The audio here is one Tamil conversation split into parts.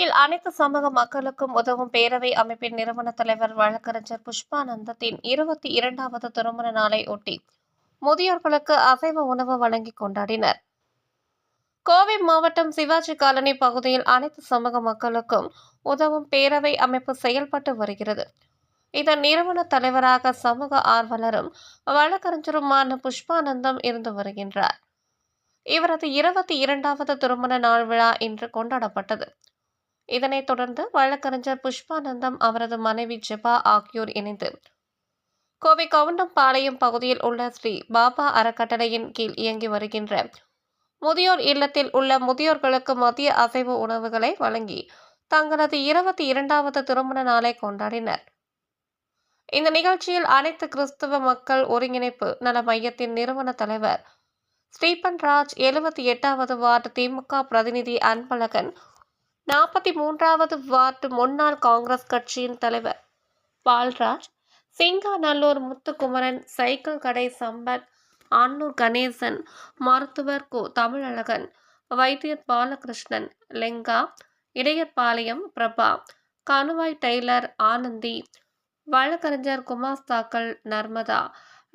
நிகழ்ச்சியில் அனைத்து சமூக மக்களுக்கும் உதவும் பேரவை அமைப்பின் நிறுவன தலைவர் வழக்கறிஞர் புஷ்பானந்தத்தின் இருபத்தி இரண்டாவது திருமண நாளை ஒட்டி முதியோர்களுக்கு அசைவ உணவு வழங்கி கொண்டாடினர். கோவை மாவட்டம் சிவாஜி காலனி பகுதியில் அனைத்து சமூக மக்களுக்கும் உதவும் பேரவை அமைப்பு செயல்பட்டு வருகிறது. இதன் நிறுவன தலைவராக சமூக ஆர்வலரும் வழக்கறிஞருமான புஷ்பானந்தம் இருந்து வருகின்றார். இவரது இருபத்தி இரண்டாவது திருமண நாள் விழா இன்று கொண்டாடப்பட்டது. இதனைத் தொடர்ந்து வழக்கறிஞர் புஷ்பானந்தம் அவரது மனைவி ஜெபா ஆகியோர் இணைந்து கோவை கவுண்டம்பாளையம் பகுதியில் உள்ள ஸ்ரீ பாபா அறக்கட்டளையின் கீழ் இயங்கி வருகின்ற முதியோர் இல்லத்தில் உள்ள முதியோர்களுக்கு மதிய அசைவு உணவுகளை வழங்கி தங்களது இருபத்தி இரண்டாவது திருமண நாளை கொண்டாடினர். இந்த நிகழ்ச்சியில் அனைத்து கிறிஸ்தவ மக்கள் ஒருங்கிணைப்பு நல மையத்தின் நிறுவன தலைவர் ஸ்ரீபன் ராஜ் எழுபத்தி எட்டாவது வார்டு திமுக பிரதிநிதி அன்பழகன் நாற்பத்தி மூன்றாவது வார்டு முன்னாள் காங்கிரஸ் கட்சியின் தலைவர் பால்ராஜ் சிங்காநல்லூர் முத்துக்குமரன் சைக்கிள் கடை சம்பத் ஆன்னூர் கணேசன் மருத்துவர் கோ தமிழழகன் வைத்தியர் பாலகிருஷ்ணன் லெங்கா இடையர்பாளையம் பிரபா கணுவாய் டெய்லர் ஆனந்தி வழக்கறிஞர் குமாஸ்தாக்கள் நர்மதா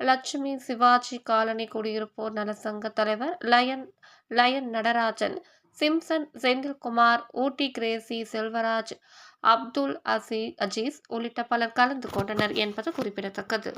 லட்சுமி சிவாஜி காலனி குடியிருப்போர் நலசங்க தலைவர் lion lion Natarajan Simson Senthilkumar Ooty Gracy Selvaraj Abdul அசி அஜீஸ் உள்ளிட்ட பலர் கலந்து கொண்டனர் என்பது குறிப்பிடத்தக்கது.